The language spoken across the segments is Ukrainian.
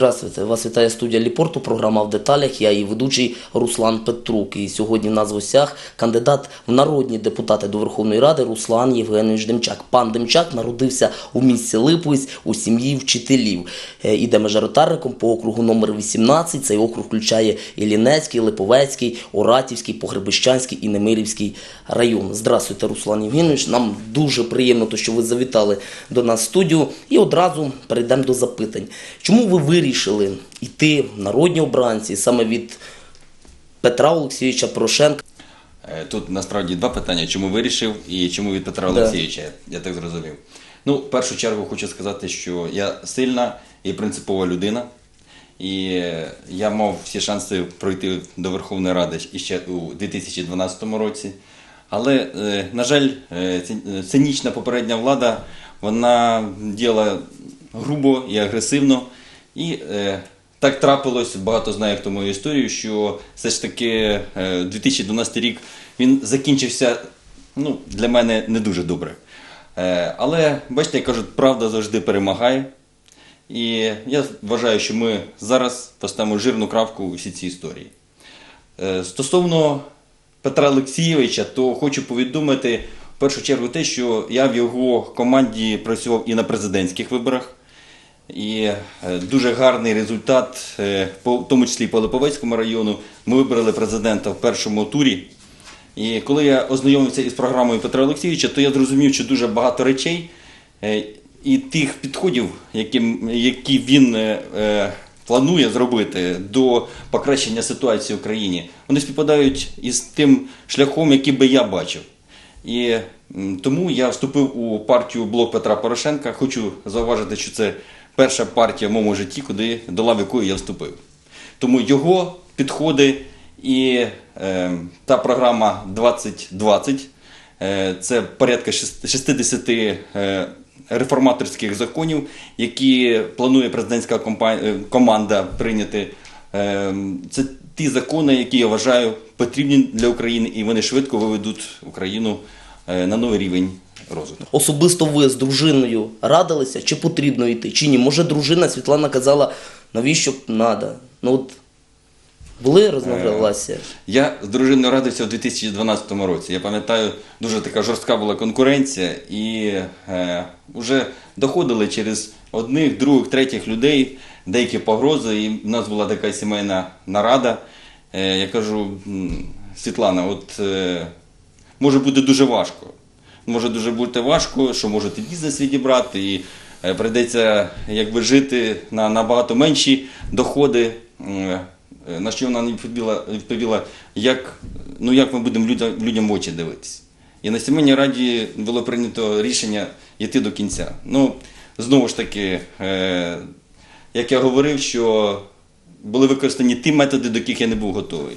Здравствуйте, вас вітає студія Ліпорту, програма в деталях. Я її ведучий Руслан Петрук. І сьогодні в гостях кандидат в народні депутати до Верховної Ради Руслан Євгенович Демчак. Пан Демчак народився у місті Липовець у сім'ї вчителів. Е, Іде мажоритарником по округу номер 18. Цей округ включає Іллінецький, Липовецький, Оратівський, Погребищанський і Немирівський район. Здравствуйте, Руслан Євгенович. Нам дуже приємно, що ви завітали до нас в студію. І одразу перейдемо до запитань. Чому ви вирішили йти в народні обранці саме від Петра Олексійовича Порошенка? Е, Тут насправді два питання: чому вирішив і чому від Петра Да. Олексійовича, я так зрозумів. Ну, в першу чергу хочу сказати, що я сильна і принципова людина. І е, я мав всі шанси пройти до Верховної Ради іще у 2012 році. Але, е, на жаль, цинічна попередня влада вона діяла грубо і агресивно. І е, так трапилось, багато знає хто мою історію, що все ж таки е, 2012 рік він закінчився ну, для мене не дуже добре. Е, але бачите, як кажуть, правда завжди перемагає. І я вважаю, що ми зараз поставимо жирну крапку у всій цій історії. Е, Стосовно Петра Олексійовича, то хочу повідомити в першу чергу те, що я в його команді працював і на президентських виборах. І е, дуже гарний результат, е, в тому числі по Липовецькому району. Ми вибрали президента в першому турі. І коли я ознайомився із програмою Петра Олексійовича, то я зрозумів, що дуже багато речей е, і тих підходів, які, він планує зробити до покращення ситуації в країні, вони співпадають із тим шляхом, який би я бачив. І тому я вступив у партію Блок Петра Порошенка. Хочу зауважити, що це перша партія в моєму житті, куди до лав якої я вступив. Тому його підходи і е, та програма 2020 е, це порядка 60 е, реформаторських законів, які планує президентська компа- е, команда прийняти. Е, це ті закони, які я вважаю потрібні для України, і вони швидко виведуть Україну на новий рівень розвитку. Особисто ви з дружиною радилися, чи потрібно йти, чи ні? Може, дружина Світлана казала, навіщо треба? Ну от були розмовлялися? Я з дружиною радився у 2012 році. Я пам'ятаю, дуже така жорстка була конкуренція, і е, вже доходили через одних, других, третіх людей деякі погрози. І в нас була така сімейна нарада. Е, я кажу, Світлана, от е, може бути дуже важко. Може дуже бути важко, що можете бізнес відібрати, і е, прийдеться якби жити на набагато менші доходи. Е, На що вона відповіла, відповіла як, ну, як ми будемо людям, людям в очі дивитися. І на сімейній раді було прийнято рішення йти до кінця. Ну, знову ж таки, е, як я говорив, що були використані ті методи, до яких я не був готовий.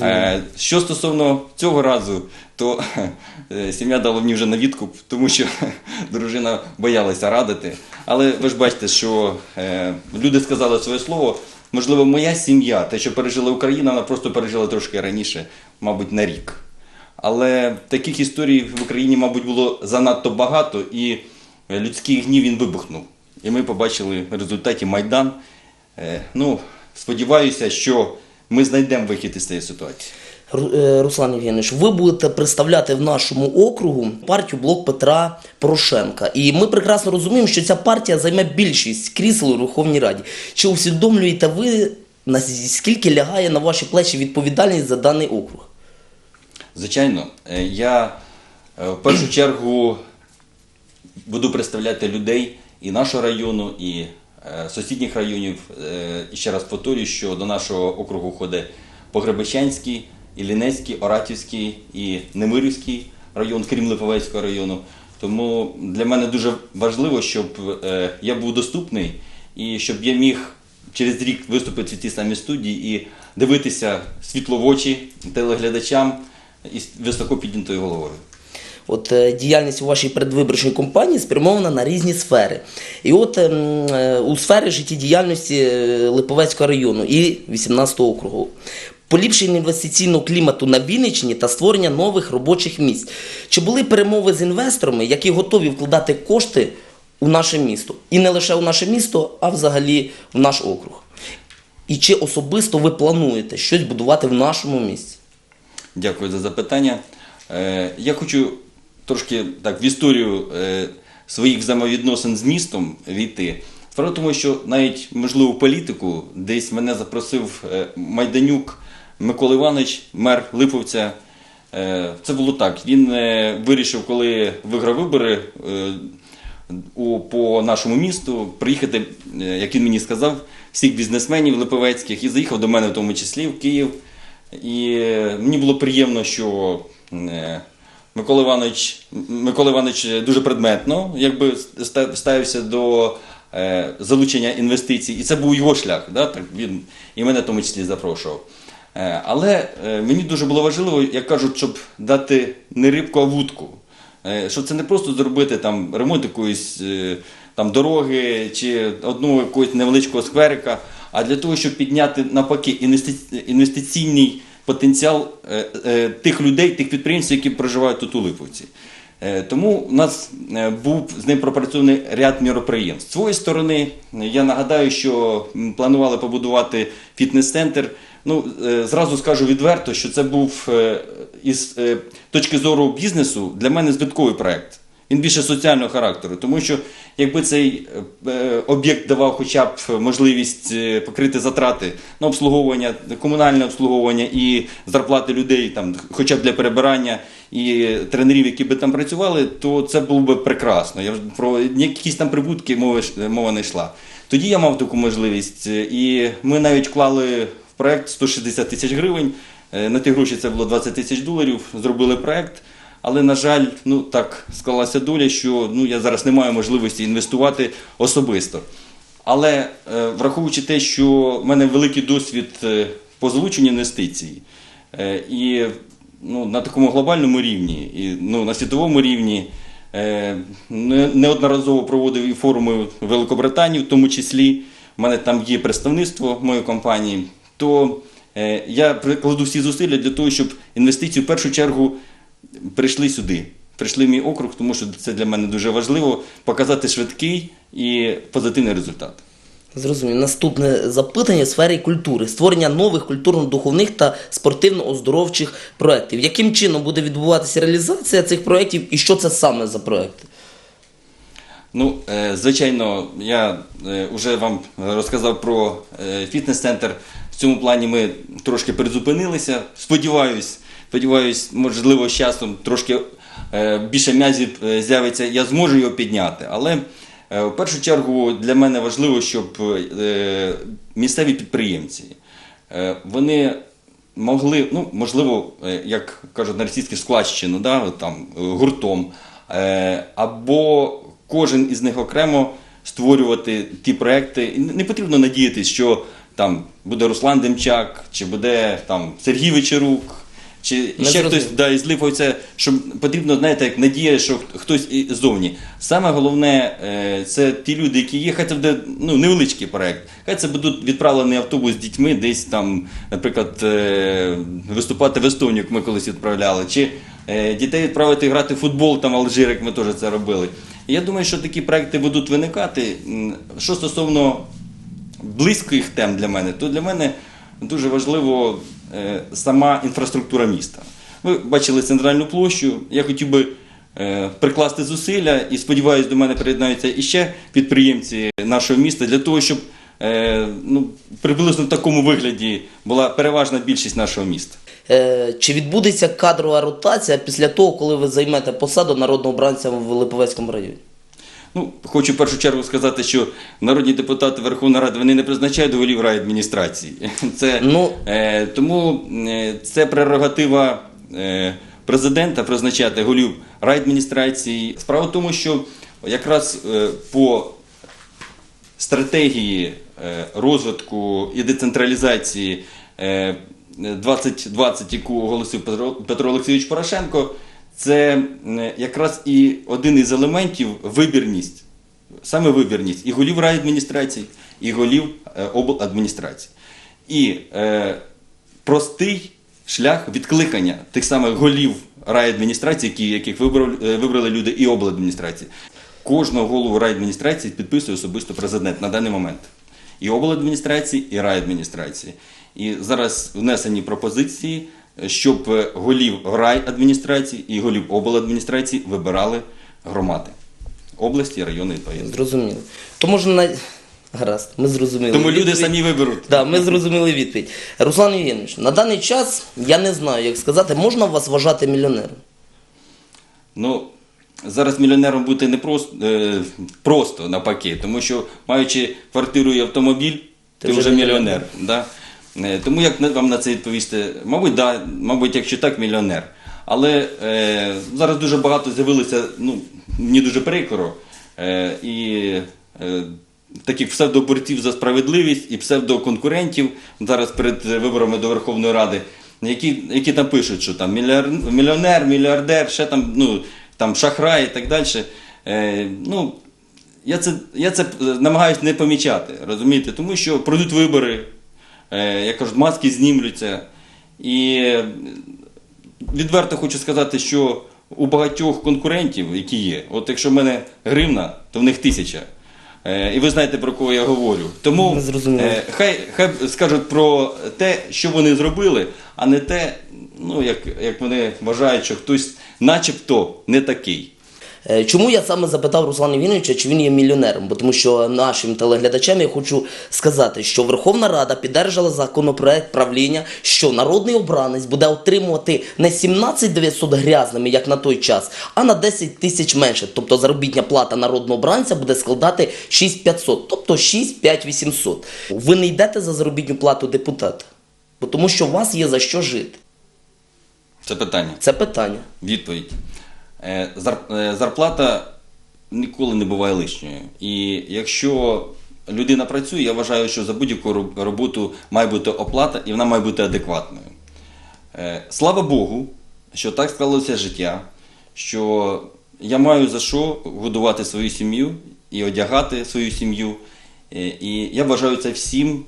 Е, Що стосовно цього разу, то е, сім'я дала мені вже на відкуп, тому що дружина боялася радити. Але ви ж бачите, що е, люди сказали своє слово. Можливо, моя сім'я, те, що пережила Україна, вона просто пережила трошки раніше, мабуть, на рік. Але таких історій в Україні, мабуть, було занадто багато, і людський гнів він вибухнув. І ми побачили в результаті Майдан. Е, Ну, сподіваюся, що ми знайдемо вихід із цієї ситуації. Е, Руслан Євгенович, ви будете представляти в нашому округу партію Блок Петра Порошенка. І ми прекрасно розуміємо, що ця партія займе більшість крісел у Верховній Раді. Чи усвідомлюєте ви, наскільки лягає на ваші плечі відповідальність за даний округ? Звичайно, е, я е, в першу чергу буду представляти людей і нашого району, і сусідніх районів. Е, І ще раз повторюю, що до нашого округу входить Погребищанський, Іллінецький, Оратівський і Немирівський район, крім Липовецького району. Тому для мене дуже важливо, щоб е, я був доступний і щоб я міг через рік виступити в тій самій студії і дивитися світло в очі телеглядачам із високо піднятою головою. От е, діяльність у вашій передвиборчій кампанії спрямована на різні сфери. І от ем, е, у сфері життєдіяльності е, Липовецького району і 18 округу. Поліпшення інвестиційного клімату на Вінниччині та створення нових робочих місць. Чи були перемови з інвесторами, які готові вкладати кошти у наше місто. І не лише у наше місто, а взагалі в наш округ. І чи особисто ви плануєте щось будувати в нашому місті? Дякую за запитання. Я хочу трошки так в історію е, своїх взаємовідносин з містом війти. Справа тому, що навіть можливо політику десь мене запросив е, Майданюк Микола Іванович, мер Липовця. Е, Це було так. Він вирішив, коли виграв вибори по нашому місту, приїхати, як він мені сказав, всіх бізнесменів липовецьких і заїхав до мене в тому числі в Київ. І мені було приємно, що Микола Іванович, Микола Іванович дуже предметно якби, ста- ставився до е, залучення інвестицій. І це був його шлях. Да? Так, він і мене в тому числі запрошував. Е, Але е, мені дуже було важливо, як кажуть, щоб дати не рибку, а вудку. Е, Що це не просто зробити там ремонт якоїсь е, там дороги чи одного якогось невеличкого скверика, а для того, щоб підняти навпаки інвестиційний потенціал е, е, тих людей, тих підприємців, які проживають тут у Липовці. Е, Тому у нас був з ним пропрацьований ряд міроприємств. З своєї сторони, я нагадаю, що планували побудувати фітнес-центр. Ну, зразу скажу відверто, що це був із точки зору бізнесу для мене збитковий проект. Він більше соціального характеру, тому що якби цей е, об'єкт давав хоча б можливість е, покрити затрати на обслуговування, комунальне обслуговування і зарплати людей, там, хоча б для перебирання і тренерів, які би там працювали, то це було би прекрасно. Я про якісь там прибутки мови мова не йшла. Тоді я мав таку можливість, е, і ми навіть вклали в проект 160 тисяч гривень. На ті гроші це було 20 тисяч доларів. Зробили проект. Але, на жаль, ну так склалася доля, що ну, я зараз не маю можливості інвестувати особисто. Але е, враховуючи те, що в мене великий досвід е, по залученню інвестицій, е, і ну, на такому глобальному рівні, і ну, на світовому рівні, неодноразово проводив і форуми Великобританії, в тому числі, в мене там є представництво моєї компанії, то я прикладу всі зусилля для того, щоб інвестиції в першу чергу прийшли сюди, прийшли в мій округ, тому що це для мене дуже важливо показати швидкий і позитивний результат. Зрозуміло. Наступне запитання в сфері культури. Створення нових культурно-духовних та спортивно-оздоровчих проєктів. Яким чином буде відбуватися реалізація цих проєктів і що це саме за проєкти? Ну, е, звичайно, я вже вам розказав про е, фітнес-центр. В цьому плані ми трошки призупинилися. Сподіваюсь, сподіваюсь, можливо, з часом трошки е, більше м'язів е, з'явиться, я зможу його підняти. Але е, в першу чергу для мене важливо, щоб місцеві підприємці вони могли, ну, можливо, як кажуть на російській складщину, да, там, гуртом, або кожен із них окремо створювати ті проекти. Не потрібно надіятися, що там буде Руслан Демчак, чи буде там Сергій Вечерук, чи Не ще зрозумів. хтось да, із Липовця, що потрібно, знаєте, як надія, що хтось і ззовні. Саме головне, е, це ті люди, які є, хай це буде ну, невеличкий проект. Хай це будуть відправлений автобус з дітьми, десь там, наприклад, е, виступати в Естонію, як ми колись відправляли, чи е, дітей відправити грати в футбол, там в Алжир, як ми теж це робили. Я думаю, що такі проекти будуть виникати. Що стосовно близьких тем для мене, то для мене дуже важливо сама інфраструктура міста. Ви бачили центральну площу. Я хотів би е, прикласти зусилля і сподіваюся, до мене приєднаються іще підприємці нашого міста для того, щоб е, ну, приблизно в такому вигляді була переважна більшість нашого міста. Е, чи відбудеться кадрова ротація після того, коли ви займете посаду народного обранця в Липовецькому районі? Ну, хочу в першу чергу сказати, що народні депутати Верховної Ради вони не призначають голів райадміністрації. Це, Ну. е, тому е, це прерогатива е, президента призначати голів райадміністрації. Справа в тому, що якраз е, по стратегії е, розвитку і децентралізації е, 2020, яку оголосив Петро, Петро Олексійович Порошенко, це якраз і один із елементів вибірність, саме вибірність і голів райадміністрацій, і голів е, обладміністрацій. І е, простий шлях відкликання тих самих голів райадміністрації, які, яких вибрали, е, вибрали люди і обладміністрації. кожного голову райадміністрації підписує особисто президент на даний момент. І обладміністрації, і райадміністрації. І зараз внесені пропозиції, щоб е, голів райадміністрації і голів обладміністрації вибирали громади області, райони відповідно. Зрозуміло. То можна на... Гаразд, ми зрозуміли. Тому люди відповідь. самі виберуть. Да, ми зрозуміли відповідь. Руслан Євгенович, на даний час я не знаю, як сказати, можна вас вважати мільйонером? Ну, зараз мільйонером бути не просто, е, просто навпаки, тому що маючи квартиру і автомобіль, ти, вже вже мільйонер. мільйонер. Да? Е, Тому як вам на це відповісти? Мабуть, да, мабуть, якщо так, мільйонер. Але е, зараз дуже багато з'явилося, ну, мені дуже прикро, е, і е, таких псевдоборців за справедливість і псевдоконкурентів зараз перед виборами до Верховної Ради, які, які там пишуть, що там мільйонер, мільярдер, ще там, ну, там шахрай і так далі. Е, ну, я це, я це е, намагаюся не помічати, розумієте? Тому що пройдуть вибори, як кажуть, маски знімлються. І е, відверто хочу сказати, що у багатьох конкурентів, які є, от якщо в мене гривна, то в них тисяча. Е, І ви знаєте, про кого я говорю. Тому е, хай, хай скажуть про те, що вони зробили, а не те, ну, як, як вони вважають, що хтось начебто не такий. Е, Чому я саме запитав Руслана Євгеновича, чи він є мільйонером? Бо тому що нашим телеглядачам я хочу сказати, що Верховна Рада піддержала законопроект правління, що народний обранець буде отримувати не 17 900 грязними, як на той час, а на 10 тисяч менше. Тобто заробітня плата народного обранця буде складати 6500, тобто 6 5 800. Ви не йдете за заробітну плату депутата, бо тому що у вас є за що жити. Це питання. Це питання. Відповідь. Е, е, Зарплата ніколи не буває лишньою. І якщо людина працює, я вважаю, що за будь-яку роботу має бути оплата і вона має бути адекватною. Е, Слава Богу, що так склалося життя, що я маю за що годувати свою сім'ю і одягати свою сім'ю. І я бажаю це всім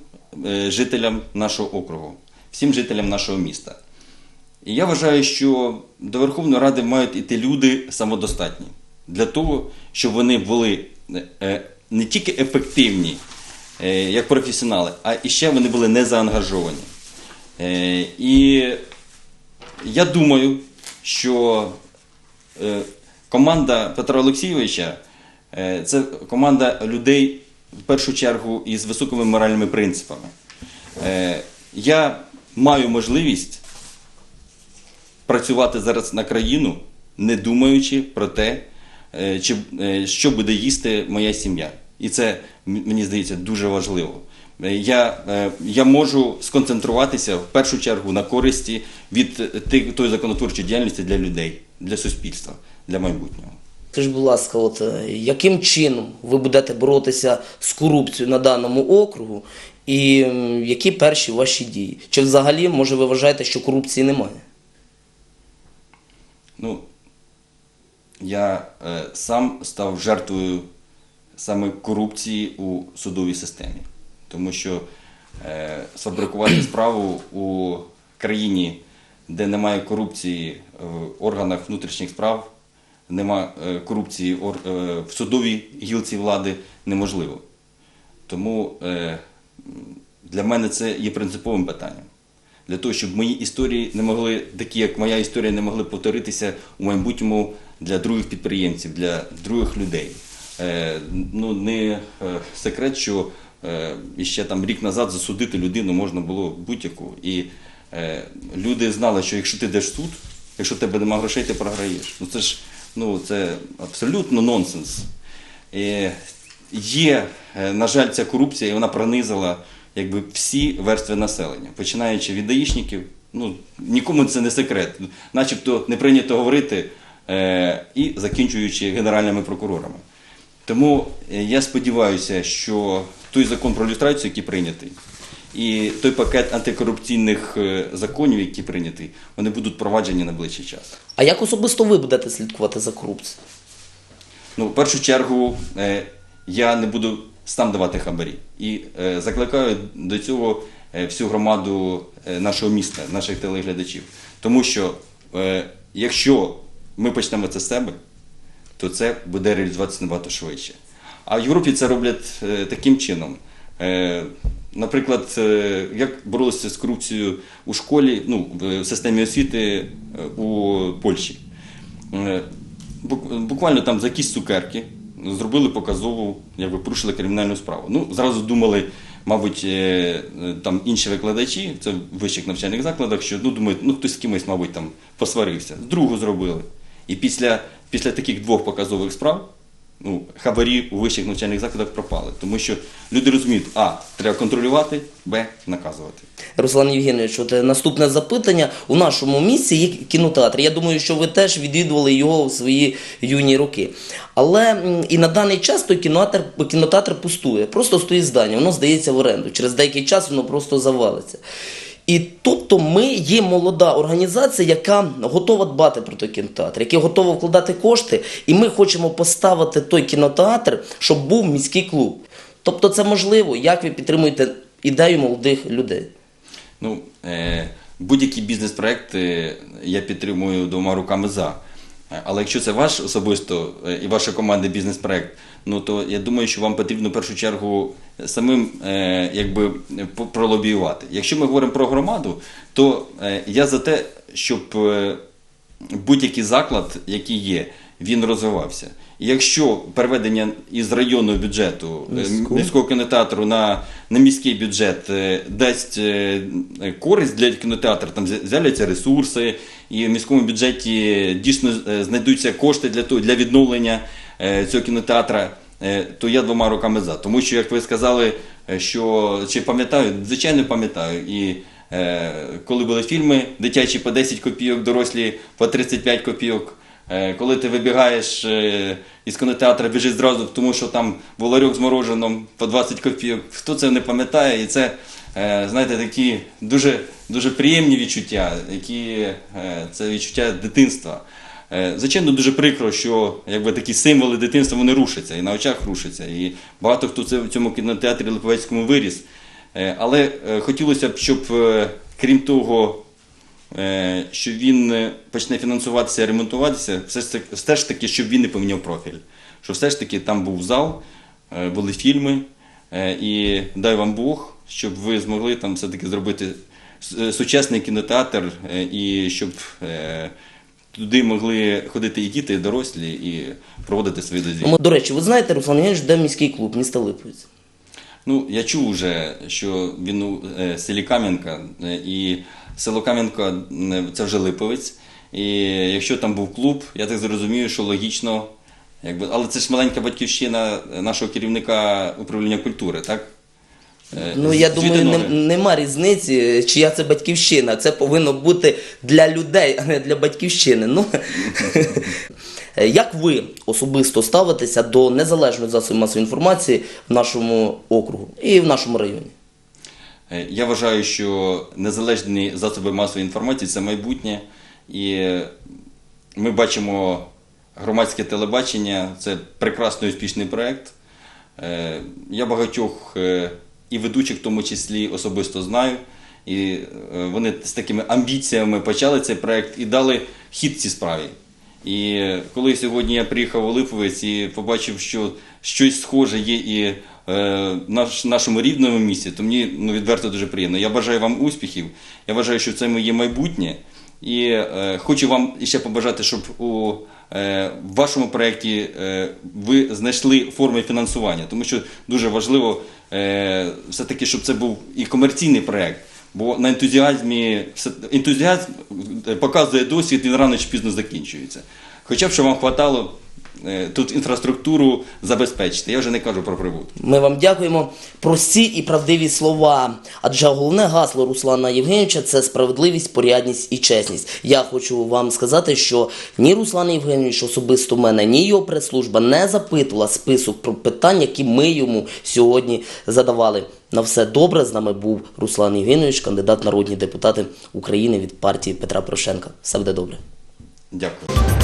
жителям нашого округу, всім жителям нашого міста. І я вважаю, що до Верховної Ради мають іти люди самодостатні для того, щоб вони були е, не тільки ефективні е, як професіонали, а і ще вони були не заангажовані. Е, І я думаю, що е, команда Петра Олексійовича е, це команда людей в першу чергу із високими моральними принципами. Е, Я маю можливість працювати зараз на країну, не думаючи про те, е, чи, е, що буде їсти моя сім'я. І це мені здається дуже важливо. Е, Я, я можу сконцентруватися в першу чергу на користі від тих- тої законотворчої діяльності для людей, для суспільства, для майбутнього. Скажіть, будь ласка, от яким чином ви будете боротися з корупцією на даному округу, і які перші ваші дії? Чи взагалі, може, ви вважаєте, що корупції немає? Ну, я е, сам став жертвою саме корупції у судовій системі. Тому що е, сфабрикувати справу у країні, де немає корупції в органах внутрішніх справ, немає корупції ор- е, в судовій гілці влади неможливо. Тому е, для мене це є принциповим питанням. Для того, щоб мої історії не могли, такі як моя історія, не могли повторитися у майбутньому для других підприємців, для других людей. Е, ну, не е, секрет, що е, ще там рік назад засудити людину можна було будь-яку. І люди знали, що якщо ти йдеш суд, якщо в тебе немає грошей, ти програєш. Ну це ж ну, це абсолютно нонсенс. Є, на жаль, ця корупція, і вона пронизила якби, всі верстви населення, починаючи від даїшників, ну, нікому це не секрет, начебто не прийнято говорити, е, і закінчуючи генеральними прокурорами. Тому е, я сподіваюся, що той закон про люстрацію, який прийнятий, і той пакет антикорупційних е, законів, які прийняті, вони будуть впроваджені на ближчий час. А як особисто ви будете слідкувати за корупцією? Ну, в першу чергу, е, я не буду сам давати хабарі. І е, закликаю до цього е, всю громаду е, нашого міста, наших телеглядачів. Тому що якщо ми почнемо це з себе, то це буде реалізуватися набагато швидше. А в Європі це роблять таким чином. Наприклад, як боролися з корупцією у школі, ну, в системі освіти у Польщі. Буквально там за якісь цукерки зробили показову, якби порушили кримінальну справу. Ну, зразу думали, мабуть, е, е, там інші викладачі, це в вищих навчальних закладах, що ну, думають, ну хтось з кимось, мабуть, там посварився. Другу зробили. І після, після таких двох показових справ ну, хабарі у вищих навчальних закладах пропали. Тому що люди розуміють, а, треба контролювати, б, наказувати. Руслан Євгенович, от е, наступне запитання. У нашому місті є кінотеатр. Я думаю, що ви теж відвідували його у свої юні роки. Але і на даний час той кінотеатр, кінотеатр пустує. Просто стоїть здання, воно здається в оренду. Через деякий час воно просто завалиться. І тут ми є молода організація, яка готова дбати про той кінотеатр, яка готова вкладати кошти, і ми хочемо поставити той кінотеатр, щоб був міський клуб. Тобто це можливо, як ви підтримуєте ідею молодих людей. Ну, е, будь-які бізнес проект я підтримую двома руками за. Е, Але якщо це ваш особисто е, і ваша команда бізнес-проект, ну то я думаю, що вам потрібно в першу чергу самим е, якби по- пролобіювати. Якщо ми говоримо про громаду, то я за те, щоб будь-який заклад, який є, він розвивався. І якщо переведення із районного бюджету е, Міського. міського кінотеатру на, на міський бюджет е, дасть е, користь для кінотеатру, там з'я- з'являться ресурси, і в міському бюджеті дійсно знайдуться кошти для того для відновлення цього кінотеатра, е, то я двома руками за. Тому що, як ви сказали, що чи пам'ятаю, звичайно пам'ятаю. І коли були фільми дитячі по 10 копійок, дорослі по 35 копійок. Е, Коли ти вибігаєш е, із кінотеатра, біжиш зразу, тому що там був з мороженом по 20 копійок. Хто це не пам'ятає? І це, е, знаєте, такі дуже, дуже приємні відчуття, які це відчуття дитинства. Звичайно, дуже прикро, що якби такі символи дитинства вони рушаться і на очах рушаться. І багато хто в цьому кінотеатрі Липовецькому виріс. Але хотілося б, щоб крім того, що він е, почне фінансуватися, ремонтуватися, все ж таки, все ж таки, щоб він не поміняв профіль. Що все ж таки там був зал, е, були фільми, е, і дай вам Бог, щоб ви змогли там все-таки зробити е, сучасний кінотеатр, е, і щоб е, туди могли ходити і діти, і дорослі, і проводити свої дозвілля. Ну, До речі, ви знаєте, Руслан Євгенович, де міський клуб міста Липовець? Ну, я чув вже, що він у е, селі Кам'янка, е, і село Кам'янка це вже Липовець. І якщо там був клуб, я так зрозумію, що логічно, якби, але це ж маленька батьківщина нашого керівника управління культури, так? Е, Ну я думаю, не, нема різниці, чия це батьківщина. Це повинно бути для людей, а не для батьківщини. Ну, як ви особисто ставитеся до незалежної засобів масової інформації в нашому округу і в нашому районі? Е, Я вважаю, що незалежні засоби масової інформації це майбутнє. І ми бачимо громадське телебачення, це прекрасний успішний проєкт. Е, Я багатьох е, і ведучих, в тому числі, особисто знаю. І вони з такими амбіціями почали цей проєкт і дали хід цій справі. І коли сьогодні я приїхав у Липовець і побачив, що щось схоже є і наш, нашому рідному місті, то мені ну, відверто дуже приємно. Я бажаю вам успіхів. Я вважаю, що це моє майбутнє. І е, хочу вам ще побажати, щоб у е, вашому проєкті е, ви знайшли форми фінансування, тому що дуже важливо е, все-таки, щоб це був і комерційний проєкт. Бо на ентузіазмі ентузіазм е, показує досвід, він рано чи пізно закінчується. Хоча б що вам е, тут інфраструктуру забезпечити. Я вже не кажу про прибуток. Ми вам дякуємо. Прості і правдиві слова. Адже головне гасло Руслана Євгеновича це справедливість, порядність і чесність. Я хочу вам сказати, що ні Руслан Євгенович особисто мене, ні його прес-служба не запитувала список про питань, які ми йому сьогодні задавали. На все добре з нами був Руслан Євгенович, кандидат народні депутати України від партії Петра Порошенка. Все буде добре. Дякую.